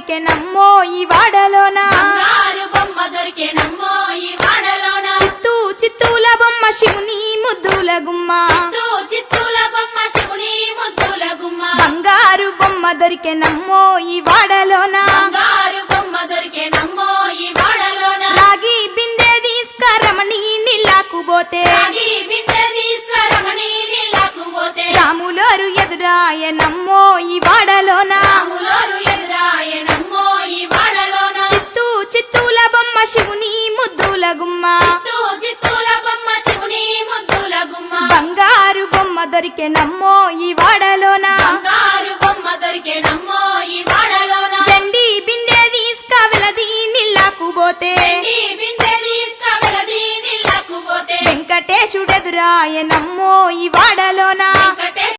దొరికే నమ్మో ఈ వాడలోనా? బొమ్మ ఈ వాడలోన? చిత్తూ చిత్తూల బొమ్మ శివుని ముద్దుల గుమ్మ. చిత్తూ చిత్తూల బొమ్మ శివుని ముద్దుల గుమ్మ. బంగారు బొమ్మ దొరికే నమ్మో ఈ వాడలోనా? బంగారు బొమ్మ ఈ వాడలోన? రాగి బిందె తీసుకరమణి నీళ్ళకు పోతే. రాగి బిందె నీళ్ళకు పోతే. రాములోరు ఈ వాడలోనా? గుమ్మ. బంగారు బొమ్మ దొరికే నమ్మో ఈ వాడలోనా. దండి బిందె తీసుక వెలది నీళ్ళకు పోతే. వెండి వెంకటేశుడెదురాయ నమ్మో ఈ వాడలోనా.